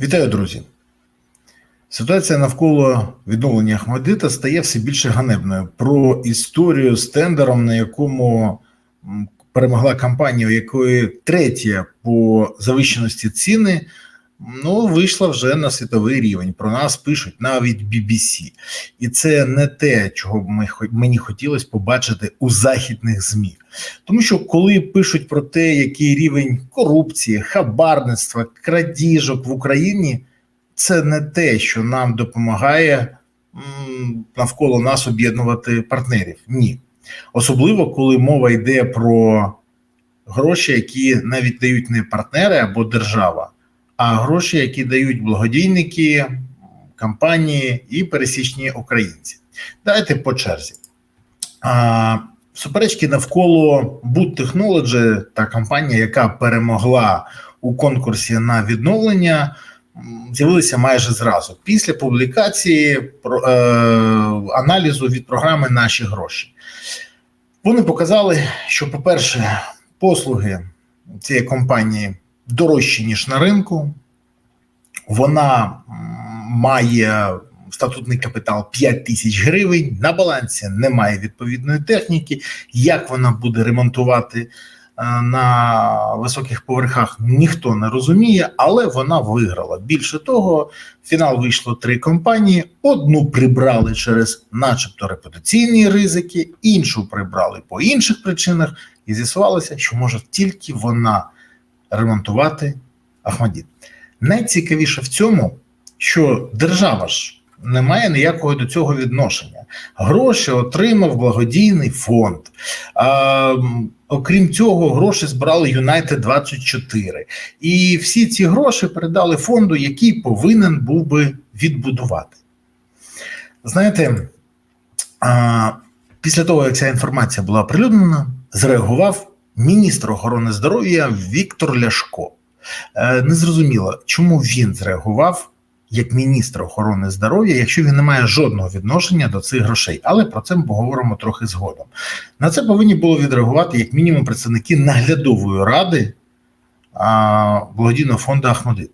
Вітаю, друзі. Ситуація навколо відновлення Ахмадита стає все більше ганебною. Про історію з тендером, на якому перемогла кампанія, у якої третя по завищеності ціни, ну, вийшла вже на світовий рівень. Про нас пишуть навіть BBC. І це не те, чого б ми, мені хотілося побачити у західних ЗМІ. Тому що коли пишуть про те, який рівень корупції, хабарництва, крадіжок в Україні, це не те, що нам допомагає навколо нас об'єднувати партнерів. Ні. Особливо, коли мова йде про гроші, які навіть дають не партнери або держава, а гроші, які дають благодійники, компанії і пересічні українці. Давайте по черзі. А, суперечки навколо Boot Technology та компанія, яка перемогла у конкурсі на відновлення, з'явилися майже зразу після публікації про, е, аналізу від програми Наші гроші. Вони показали, що, по-перше, послуги цієї компанії дорожчі, ніж на ринку. Вона має статутний капітал 5 тисяч гривень. На балансі немає відповідної техніки. Як вона буде ремонтувати е, на високих поверхах, ніхто не розуміє, але вона виграла. Більше того, в фінал вийшло три компанії: одну прибрали через, начебто, репутаційні ризики, іншу прибрали по інших причинах, і з'ясувалося, що може тільки вона ремонтувати Ахмадіт. Найцікавіше в цьому, що держава ж не має ніякого до цього відношення. Гроші отримав благодійний фонд. А, окрім цього, гроші збирали Юнайтед 24 І всі ці гроші передали фонду, який повинен був би відбудувати. Знаєте, а, після того, як ця інформація була оприлюднена, зреагував міністр охорони здоров'я Віктор Ляшко. Е, Незрозуміло, чому він зреагував як міністр охорони здоров'я, якщо він не має жодного відношення до цих грошей. Але про це ми поговоримо трохи згодом. На це повинні було відреагувати як мінімум представники наглядової ради благодійного фонду Ахмадит.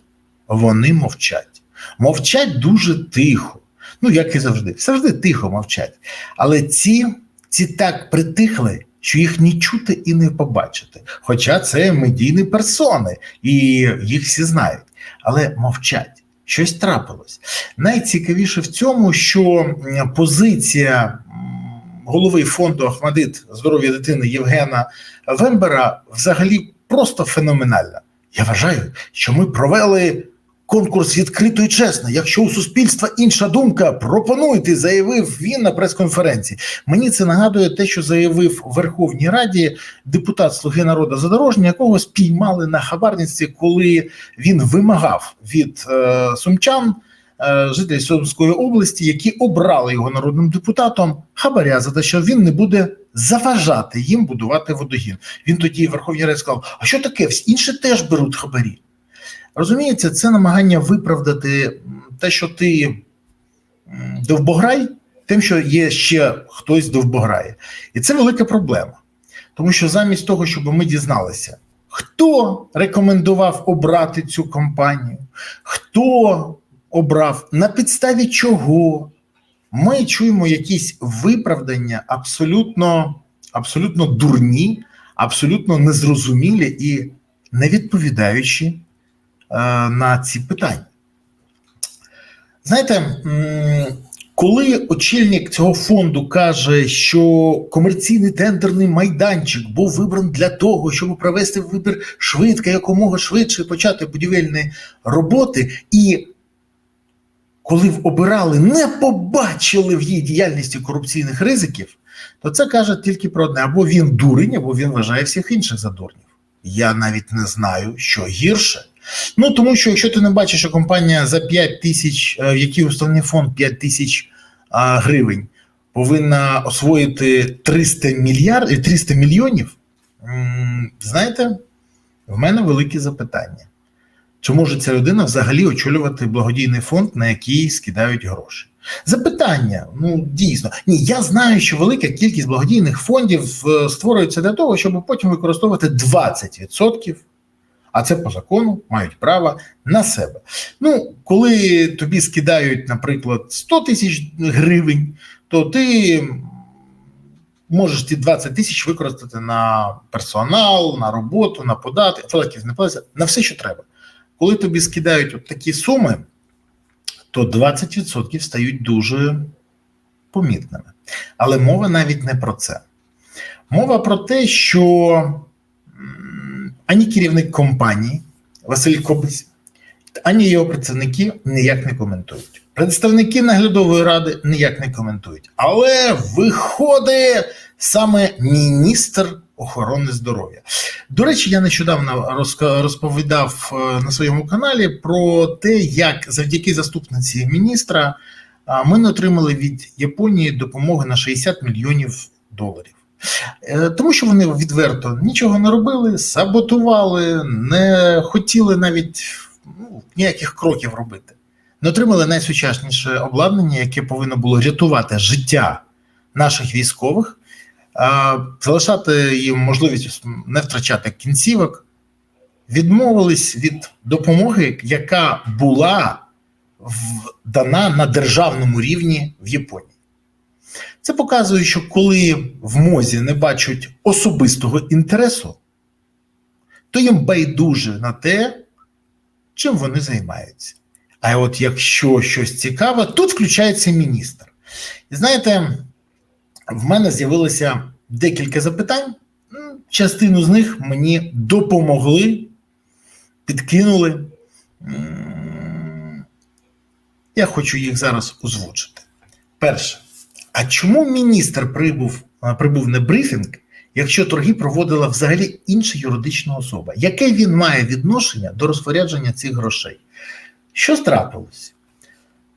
Вони мовчать. Мовчать дуже тихо. Ну, як і завжди, завжди тихо мовчать. Але ці, ці так притихли, що їх ні чути і не побачити. Хоча це медійні персони, і їх всі знають, але мовчать. Щось трапилось. Найцікавіше в цьому, що позиція голови фонду Ахмадит здоров'я дитини Євгена Вембера взагалі просто феноменальна. Я вважаю, що ми провели конкурс відкрито і чесно. Якщо у суспільства інша думка, пропонуйте, заявив він на прес-конференції. Мені це нагадує те, що заявив в Верховній Раді депутат Слуги народу задорожня, якого спіймали на хабарництві, коли він вимагав від е, сумчан. е, Жителів Сумської області, які обрали його народним депутатом, хабаря за те, що він не буде заважати їм будувати водогін. Він тоді Верховній Раді сказав: А що таке? Всі інші теж беруть хабарі. Розумієте, це намагання виправдати те, що ти довбограй, тим, що є ще хтось довбограє. І це велика проблема. Тому що замість того, щоб ми дізналися, хто рекомендував обрати цю компанію, хто обрав, на підставі чого, ми чуємо якісь виправдання абсолютно, абсолютно дурні, абсолютно незрозумілі і не відповідаючи е, на ці питання. Знаєте, коли очільник цього фонду каже, що комерційний тендерний майданчик був вибраний для того, щоб провести вибір швидко, якомога швидше почати будівельні роботи, і коли обирали, не побачили в її діяльності корупційних ризиків, то це каже тільки про одне: або він дурень, або він вважає всіх інших за дурнів. Я навіть не знаю, що гірше. Ну тому що якщо ти не бачиш, що компанія за 5 тисяч, е, в якій основний фонд 5 тисяч гривень повинна освоїти 300 мільярд 300 мільйонів, знаєте, в мене великі запитання. Чи може ця людина взагалі очолювати благодійний фонд, на який скидають гроші? Запитання, ну дійсно. Ні, я знаю, що велика кількість благодійних фондів е, створюється для того, щоб потім використовувати 20% а це по закону мають право на себе. Ну, коли тобі скидають, наприклад, 100 тисяч гривень, то ти можеш ті 20 тисяч використати на персонал, на роботу, на податки, податків не платиться, на все, що треба. Коли тобі скидають от такі суми, то 20% стають дуже помітними. Але мова навіть не про це. Мова про те, що ані керівник компанії Василь Кобись, ані його працівники ніяк не коментують. Представники наглядової ради ніяк не коментують. Але виходить саме міністр охорони здоров'я. До речі, я нещодавно розповідав е, на своєму каналі про те, як завдяки заступниці міністра ми не отримали від Японії допомоги на 60 мільйонів доларів. Е, тому що вони відверто нічого не робили, саботували, не хотіли навіть ну, ніяких кроків робити. Не отримали найсучасніше обладнання, яке повинно було рятувати життя наших військових, залишати їм можливість не втрачати кінцівок, відмовились від допомоги, яка була дана на державному рівні в Японії. Це показує, що коли в мозі не бачать особистого інтересу, то їм байдуже на те, чим вони займаються. А от якщо щось цікаве, тут включається міністр. І знаєте, в мене з'явилося декілька запитань. Частину з них мені допомогли, підкинули. Я хочу їх зараз озвучити. Перше. А чому міністр прибув прибув на брифінг, якщо торги проводила взагалі інша юридична особа? Яке він має відношення до розпорядження цих грошей? Що трапилось?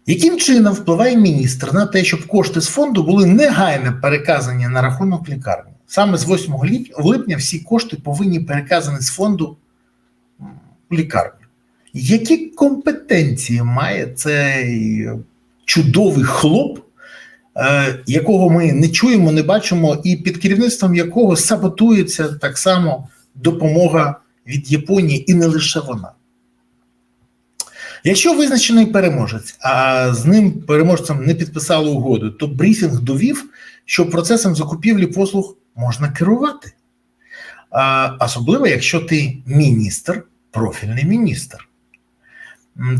Яким чином впливає міністр на те, щоб кошти з фонду були негайно переказані на рахунок лікарні? Саме з 8 липня всі кошти повинні переказані з фонду у лікарню. Які компетенції має цей чудовий хлоп, е, якого ми не чуємо, не бачимо, і під керівництвом якого саботується так само допомога від Японії, і не лише вона? Якщо визначений переможець, а з ним переможцем не підписали угоду, то брифінг довів, що процесом закупівлі послуг можна керувати. Особливо, якщо ти міністр, профільний міністр.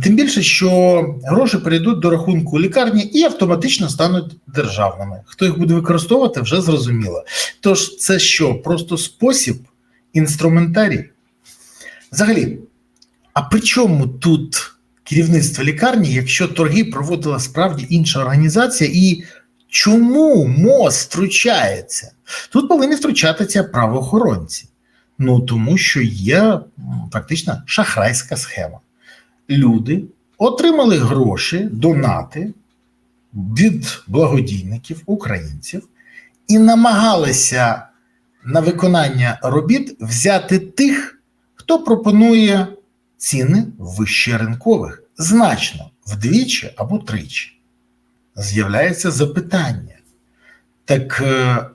Тим більше, що гроші перейдуть до рахунку лікарні і автоматично стануть державними. Хто їх буде використовувати, вже зрозуміло. Тож, це що? Просто спосіб, інструментарій? Взагалі, а при чому тут керівництво лікарні, якщо торги проводила справді інша організація, і чому МОЗ втручається? Тут повинні втручатися правоохоронці. Ну тому що є фактично шахрайська схема люди отримали гроші, донати від благодійників українців і намагалися на виконання робіт взяти тих, хто пропонує ціни вище ринкових, значно вдвічі або тричі. З'являється запитання. Так е,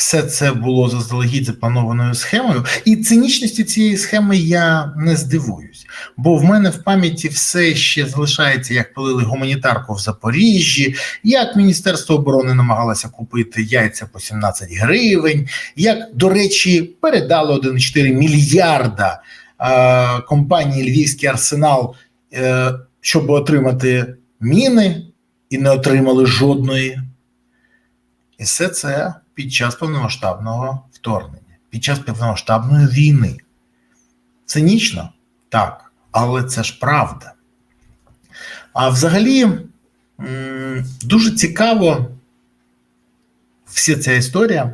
все це було заздалегідь запланованою схемою, і цинічності цієї схеми я не здивуюсь, бо в мене в пам'яті все ще залишається, як палили гуманітарку в Запоріжжі, як Міністерство оборони намагалося купити яйця по 17 гривень, як, до речі, передало 1,4 мільярда е, компанії Львівський арсенал, е, щоб отримати міни, і не отримали жодної. І все це під час повномасштабного вторгнення, під час повномасштабної війни. Цинічно? Так, але це ж правда. А взагалі дуже цікаво вся ця історія,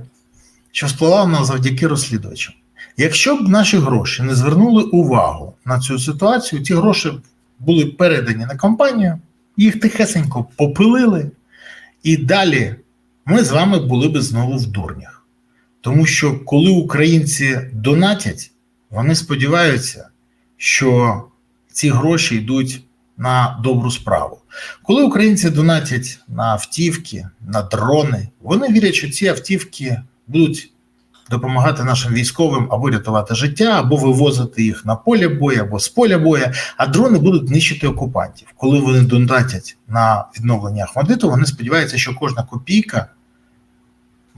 що сплила вона завдяки розслідувачам. Якщо б наші гроші не звернули увагу на цю ситуацію, ті гроші були передані на компанію, їх тихесенько попилили, і далі ми з вами були би знову в дурнях. Тому що коли українці донатять, вони сподіваються, що ці гроші йдуть на добру справу. Коли українці донатять на автівки, на дрони, вони вірять, що ці автівки будуть допомагати нашим військовим або рятувати життя, або вивозити їх на поле бою, або з поля бою, а дрони будуть нищити окупантів. Коли вони донатять на відновлення Ахмадиту, вони сподіваються, що кожна копійка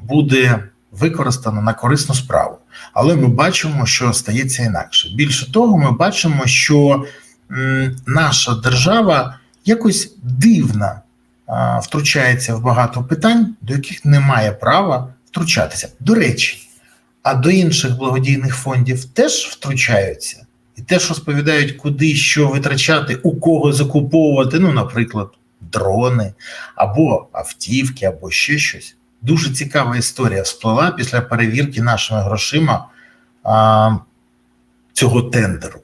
буде використана на корисну справу. Але ми бачимо, що стається інакше. Більше того, ми бачимо, що наша держава якось дивна втручається в багато питань, до яких немає права втручатися. До речі, а до інших благодійних фондів теж втручаються і теж розповідають, куди що витрачати, у кого закуповувати. Ну, наприклад, дрони або автівки, або ще щось. Дуже цікава історія сплила після перевірки нашими грошима а, цього тендеру.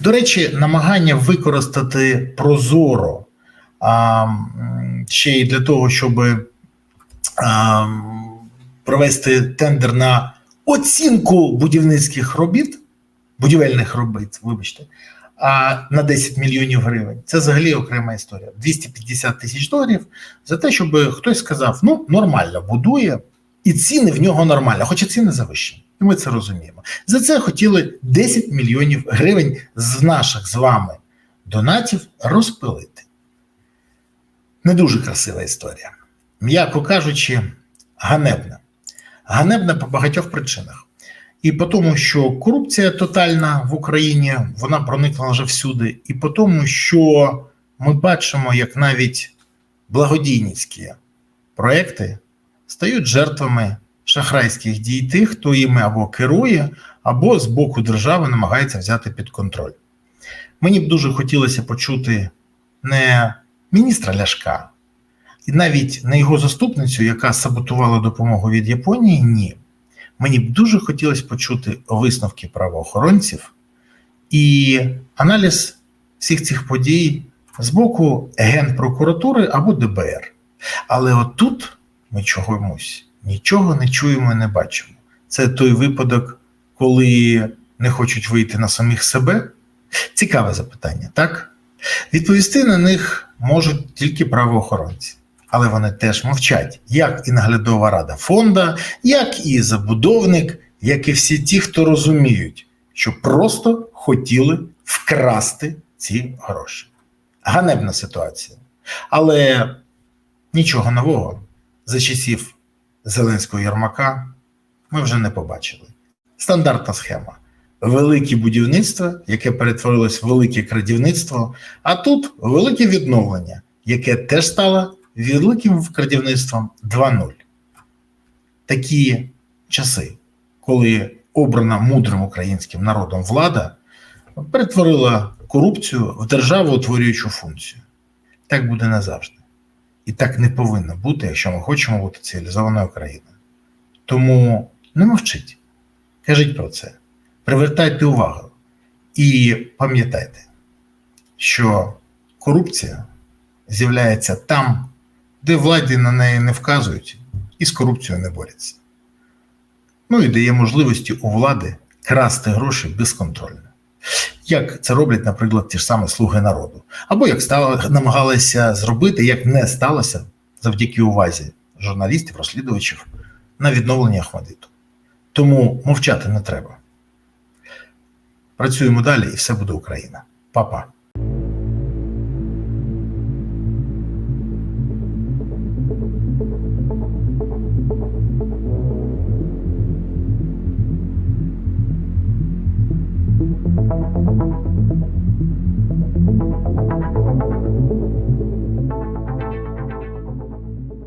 До речі, намагання використати Прозоро а, ще й для того, щоб а, провести тендер на оцінку будівницьких робіт, будівельних робіт, вибачте, на 10 мільйонів гривень. Це взагалі окрема історія. 250 тисяч доларів за те, щоб хтось сказав: ну, нормально будує, і ціни в нього нормально, хоча ціни завищені. І ми це розуміємо. За це хотіли 10 мільйонів гривень з наших з вами донатів розпилити. Не дуже красива історія. М'яко кажучи, ганебна. Ганебна по багатьох причинах. І по тому, що корупція тотальна в Україні, вона проникла вже всюди, і по тому, що ми бачимо, як навіть благодійницькі проекти стають жертвами шахрайських дій тих, хто їми або керує, або з боку держави намагається взяти під контроль. Мені б дуже хотілося почути не міністра Ляшка, і навіть не його заступницю, яка саботувала допомогу від Японії, ні. Мені б дуже хотілося почути висновки правоохоронців і аналіз всіх цих подій з боку Генпрокуратури або ДБР. Але отут ми чогось нічого не чуємо і не бачимо. Це той випадок, коли не хочуть вийти на самих себе. Цікаве запитання, так? Відповісти на них можуть тільки правоохоронці. Але вони теж мовчать, як і наглядова рада фонда, як і забудовник, як і всі ті, хто розуміють, що просто хотіли вкрасти ці гроші. Ганебна ситуація. Але нічого нового за часів Зеленського Єрмака ми вже не побачили. Стандартна схема. Велике будівництво, яке перетворилось в велике крадівництво, а тут велике відновлення, яке теж стало великим крадівництвом 2.0. Такі часи, коли обрана мудрим українським народом влада перетворила корупцію в державоутворюючу функцію. Так буде назавжди. І так не повинно бути, якщо ми хочемо бути цивілізованою країною. Тому не мовчіть, кажіть про це, привертайте увагу і пам'ятайте, що корупція з'являється там, де владі на неї не вказують і з корупцією не борються. Ну і дає можливості у влади красти гроші безконтрольно. Як це роблять, наприклад, ті ж самі слуги народу, або як стало, намагалися зробити, як не сталося завдяки увазі журналістів, розслідувачів на відновлення Ахмадиту. Тому мовчати не треба. Працюємо далі, і все буде Україна. Па-па.